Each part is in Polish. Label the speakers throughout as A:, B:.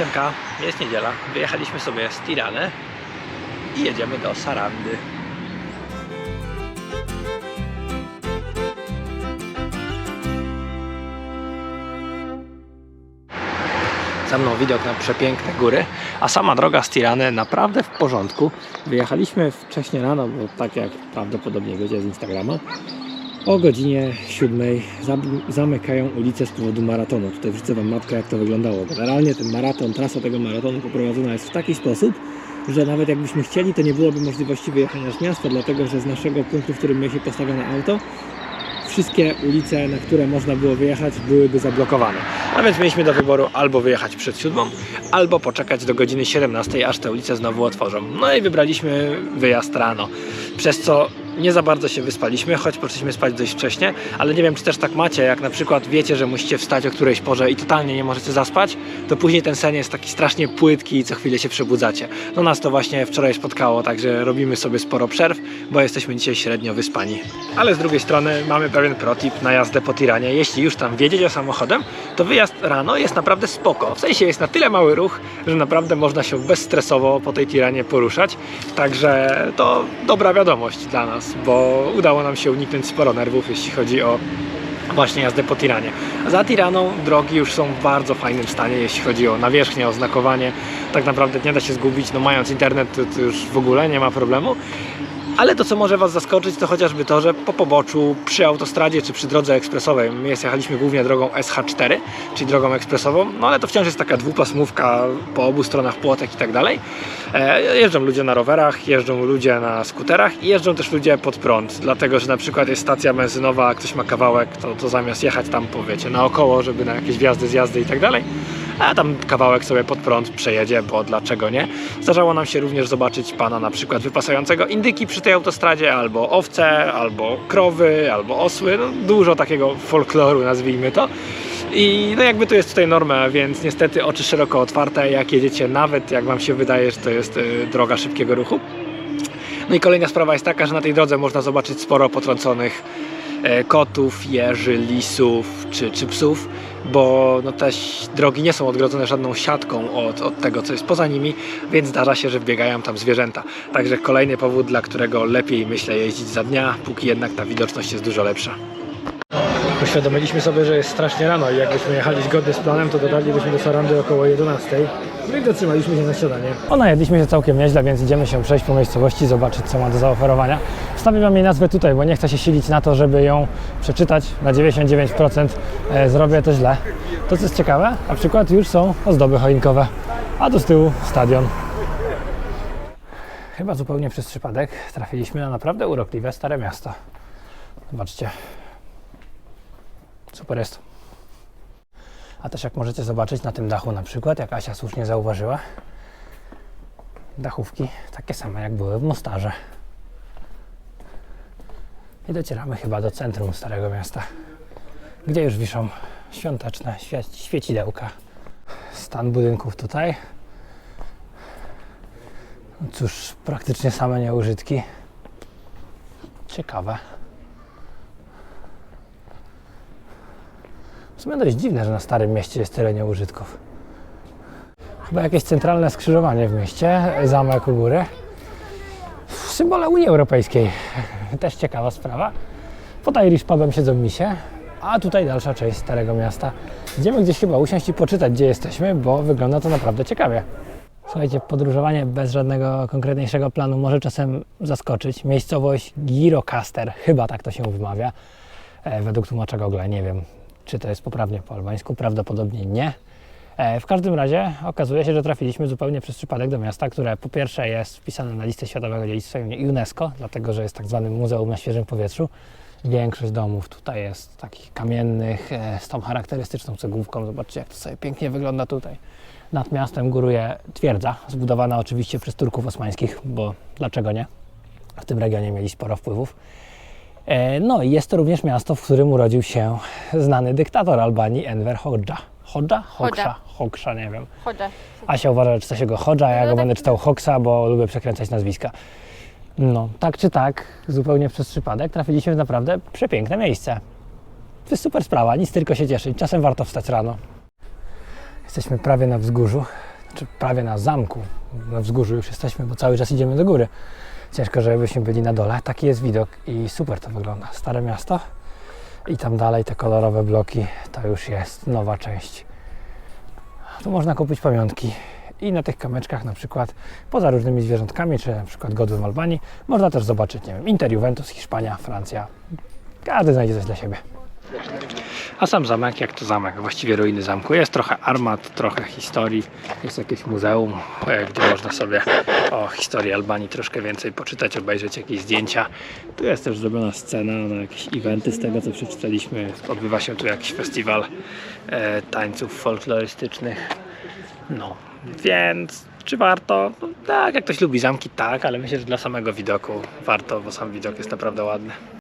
A: Siemka, jest niedziela. Wyjechaliśmy sobie z Tirany i jedziemy do Sarandy. Za mną widok na przepiękne góry, a sama droga z Tirany naprawdę w porządku. Wyjechaliśmy wcześnie rano, bo tak jak prawdopodobnie wiecie z Instagrama, o godzinie 7 zam- zamykają ulicę z powodu maratonu. Tutaj wrzucę Wam mapkę, jak to wyglądało. Generalnie ten maraton, trasa tego maratonu poprowadzona jest w taki sposób, że nawet jakbyśmy chcieli, to nie byłoby możliwości wyjechania z miasta, dlatego że z naszego punktu, w którym mieliśmy postawione auto, wszystkie ulice, na które można było wyjechać, byłyby zablokowane. A więc mieliśmy do wyboru albo wyjechać przed siódmą, albo poczekać do godziny 17, aż te ulice znowu otworzą. No i wybraliśmy wyjazd rano, przez co nie za bardzo się wyspaliśmy, choć poszliśmy spać dość wcześnie, ale nie wiem, czy też tak macie, jak na przykład wiecie, że musicie wstać o którejś porze i totalnie nie możecie zaspać, to później ten sen jest taki strasznie płytki i co chwilę się przebudzacie. No nas to właśnie wczoraj spotkało, także robimy sobie sporo przerw, bo jesteśmy dzisiaj średnio wyspani. Ale z drugiej strony mamy pewien protip na jazdę po Tiranie. Jeśli już tam wiedziecie samochodem, to wyjazd rano jest naprawdę spoko. W sensie jest na tyle mały ruch, że naprawdę można się bezstresowo po tej Tiranie poruszać. Także to dobra wiadomość dla nas, bo udało nam się uniknąć sporo nerwów, jeśli chodzi o właśnie jazdę po Tiranie. Za Tiraną drogi już są w bardzo fajnym stanie, jeśli chodzi o nawierzchnię, oznakowanie. Tak naprawdę nie da się zgubić, no mając internet to, to już w ogóle nie ma problemu. Ale to, co może Was zaskoczyć, to chociażby to, że po poboczu, przy autostradzie czy przy drodze ekspresowej, my jechaliśmy głównie drogą SH4, czyli drogą ekspresową, no ale to wciąż jest taka dwupasmówka po obu stronach płotek i tak dalej. E, Jeżdżą ludzie na rowerach, jeżdżą ludzie na skuterach i jeżdżą też ludzie pod prąd, dlatego że na przykład jest stacja benzynowa, ktoś ma kawałek, to, to zamiast jechać tam, powiecie, naokoło, żeby na jakieś wjazdy, zjazdy i tak dalej, a tam kawałek sobie pod prąd przejedzie, bo dlaczego nie? Zdarzało nam się również zobaczyć pana na przykład wypasającego indyki przy tej autostradzie, albo owce, albo krowy, albo osły, no, dużo takiego folkloru nazwijmy to. I no jakby to jest tutaj norma, więc niestety oczy szeroko otwarte, jak jedziecie, nawet jak wam się wydaje, że to jest y, droga szybkiego ruchu. No i kolejna sprawa jest taka, że na tej drodze można zobaczyć sporo potrąconych kotów, jeży, lisów czy, czy psów, bo no, te drogi nie są odgrodzone żadną siatką od, od tego, co jest poza nimi, więc zdarza się, że wbiegają tam zwierzęta. Także kolejny powód, dla którego lepiej myślę jeździć za dnia, póki jednak ta widoczność jest dużo lepsza. Uświadomiliśmy sobie, że jest strasznie rano i jakbyśmy jechali zgodnie z planem, to dodalibyśmy do Sarandy około 11. No i dotrzymaliśmy się na śniadanie.
B: O, najedliśmy się całkiem nieźle, więc idziemy się przejść po miejscowości, zobaczyć co ma do zaoferowania. Wstawię Wam jej nazwę tutaj, bo nie chcę się silić na to, żeby ją przeczytać. Na 99% e, zrobię to źle. To co jest ciekawe, na przykład już są ozdoby choinkowe, a tu z tyłu stadion. Chyba zupełnie przez przypadek trafiliśmy na naprawdę urokliwe stare miasto. Zobaczcie. Super jest. A też jak możecie zobaczyć na tym dachu na przykład, jak Asia słusznie zauważyła, dachówki takie same jak były w Mostarze. I docieramy chyba do centrum Starego Miasta, gdzie już wiszą świąteczne świe świecidełka. Stan budynków tutaj. Cóż, praktycznie same nieużytki. Ciekawe. W sumie dość dziwne, że na Starym Mieście jest tyle nieużytków. Chyba jakieś centralne skrzyżowanie w mieście, zamek u góry. Symbole Unii Europejskiej. Też ciekawa sprawa. Pod Irish Pubem siedzą misie, a tutaj dalsza część Starego Miasta. Idziemy gdzieś chyba usiąść i poczytać, gdzie jesteśmy, bo wygląda to naprawdę ciekawie. Słuchajcie, podróżowanie bez żadnego konkretniejszego planu może czasem zaskoczyć. Miejscowość Girocaster, chyba tak to się wymawia, e, według tłumacza Google, nie wiem, czy to jest poprawnie po albańsku, prawdopodobnie nie. E, W każdym razie okazuje się, że trafiliśmy zupełnie przez przypadek do miasta, które po pierwsze jest wpisane na listę Światowego Dziedzictwa UNESCO, dlatego że jest tak zwanym muzeum na świeżym powietrzu. Większość domów tutaj jest takich kamiennych, e, z tą charakterystyczną cegłówką. Zobaczcie, jak to sobie pięknie wygląda tutaj. Nad miastem góruje twierdza, zbudowana oczywiście przez Turków osmańskich, bo dlaczego nie? W tym regionie mieli sporo wpływów. E, No i jest to również miasto, w którym urodził się znany dyktator Albanii Enver Hoxha. Hoxha? Hoxha? Hoxha, nie wiem.
C: Chodzę.
B: Asia uważa, że czyta się go Hoxha, a ja
C: No
B: go
C: tak.
B: będę czytał Hoxa, bo lubię przekręcać nazwiska. No, tak czy tak, zupełnie przez przypadek trafiliśmy w naprawdę przepiękne miejsce. To jest super sprawa, nic tylko się cieszyć. Czasem warto wstać rano. Jesteśmy prawie na wzgórzu.
A: Znaczy prawie na zamku, na wzgórzu już jesteśmy, bo cały czas idziemy do góry. Ciężko, żebyśmy byli na dole. Taki jest widok i super to wygląda. Stare miasto i tam dalej te kolorowe bloki to już jest nowa część. Tu można kupić pamiątki i na tych kamyczkach na przykład poza różnymi zwierzątkami, czy na przykład godłem Albanii, można też zobaczyć, nie wiem, Inter, Juventus, Hiszpania, Francja. Każdy znajdzie coś dla siebie.
D: A sam zamek, jak to zamek, właściwie ruiny zamku. Jest trochę armat, trochę historii, jest jakieś muzeum, e, gdzie można sobie o historii Albanii troszkę więcej poczytać, obejrzeć jakieś zdjęcia. Tu jest też zrobiona scena na jakieś eventy, z tego co przeczytaliśmy. Odbywa się tu jakiś festiwal e, tańców folklorystycznych. No, więc czy warto? No, tak, jak ktoś lubi zamki, tak, ale myślę, że dla samego widoku warto, bo sam widok jest naprawdę ładny.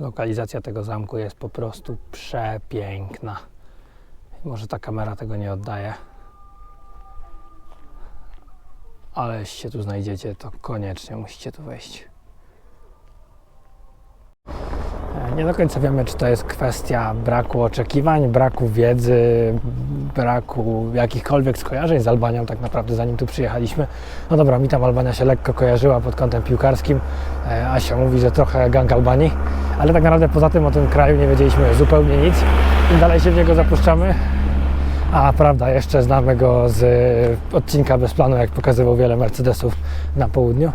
A: Lokalizacja tego zamku jest po prostu przepiękna. Może ta kamera tego nie oddaje. Ale jeśli się tu znajdziecie, to koniecznie musicie tu wejść. E, Nie do końca wiemy, czy to jest kwestia braku oczekiwań, braku wiedzy, braku jakichkolwiek skojarzeń z Albanią, tak naprawdę zanim tu przyjechaliśmy. No dobra, mi tam Albania się lekko kojarzyła pod kątem piłkarskim. E, Asia mówi, że trochę gang Albanii, ale tak naprawdę poza tym o tym kraju nie wiedzieliśmy zupełnie nic. Im dalej się w niego zapuszczamy, a prawda, jeszcze znamy go z odcinka bez planu, jak pokazywał wiele Mercedesów na południu.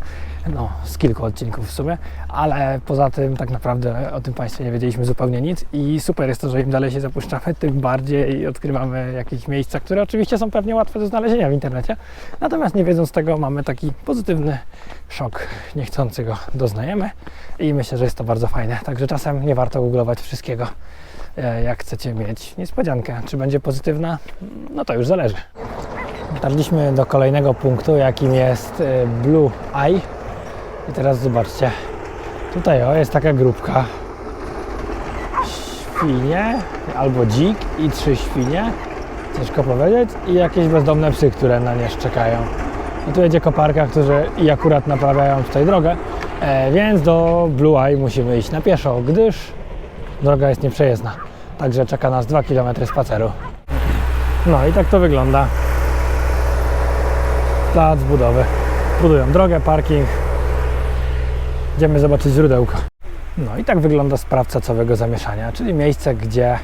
A: No, z kilku odcinków w sumie, ale poza tym tak naprawdę o tym państwie nie wiedzieliśmy zupełnie nic i super jest to, że im dalej się zapuszczamy, tym bardziej odkrywamy jakieś miejsca, które oczywiście są pewnie łatwe do znalezienia w internecie. Natomiast nie wiedząc tego, mamy taki pozytywny szok, niechcący go doznajemy i myślę, że jest to bardzo fajne. Także czasem nie warto googlować wszystkiego e, jak chcecie mieć niespodziankę. Czy będzie pozytywna? No to już zależy. Dotarliśmy do kolejnego punktu, jakim jest e, Blue Eye. I teraz zobaczcie. Tutaj o, jest taka grupka. Świnie albo dzik i trzy świnie. Ciężko powiedzieć. I jakieś bezdomne psy, które na nie szczekają. I tu jedzie koparka, którzy i akurat naprawiają tutaj drogę. E, więc do Blue Eye musimy iść na pieszo, gdyż droga jest nieprzejezdna. Także czeka nas 2 km spaceru. No i tak to wygląda. Plac budowy. Budują drogę, parking. Idziemy zobaczyć źródełko. No i tak wygląda sprawca całego zamieszania, czyli miejsce, gdzie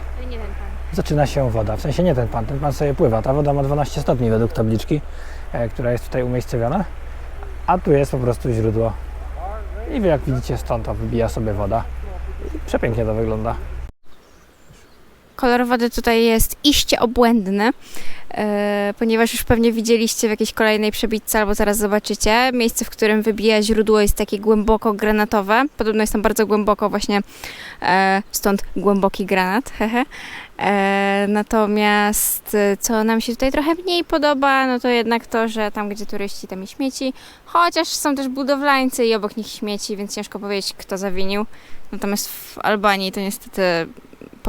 A: zaczyna się woda. W sensie nie ten pan, ten pan sobie pływa. Ta woda ma 12 stopni według tabliczki, e, która jest tutaj umiejscowiona. A tu jest po prostu źródło. I wy jak widzicie stąd to wybija sobie woda. I przepięknie to wygląda.
B: Kolor wody tutaj jest iście obłędny, e, ponieważ już pewnie widzieliście w jakiejś kolejnej przebitce, albo zaraz zobaczycie. Miejsce, w którym wybija źródło jest takie głęboko granatowe. Podobno jest tam bardzo głęboko właśnie, e, stąd głęboki granat. hehe. E, natomiast co nam się tutaj trochę mniej podoba, no to jednak to, że tam gdzie turyści, tam i śmieci. Chociaż są też budowlańcy i obok nich śmieci, więc ciężko powiedzieć, kto zawinił. Natomiast w Albanii to niestety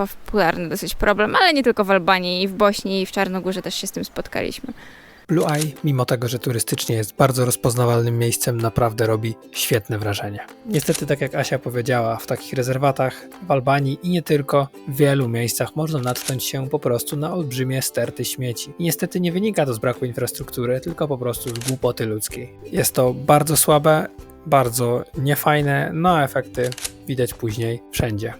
B: popularny dosyć problem, ale nie tylko w Albanii, i w Bośni, i w Czarnogórze też się z tym spotkaliśmy.
A: Blue Eye, mimo tego, że turystycznie jest bardzo rozpoznawalnym miejscem, naprawdę robi świetne wrażenie. Niestety, tak jak Asia powiedziała, w takich rezerwatach w Albanii i nie tylko, w wielu miejscach można natknąć się po prostu na olbrzymie sterty śmieci. I niestety nie wynika to z braku infrastruktury, tylko po prostu z głupoty ludzkiej. Jest to bardzo słabe, bardzo niefajne, no a efekty widać później wszędzie.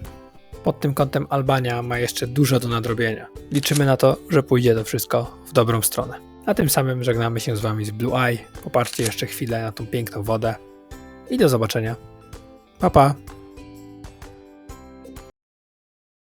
A: Pod tym kątem Albania ma jeszcze dużo do nadrobienia. Liczymy na to, że pójdzie to wszystko w dobrą stronę. A tym samym żegnamy się z Wami z Blue Eye. Popatrzcie jeszcze chwilę na tą piękną wodę. I do zobaczenia. Pa pa!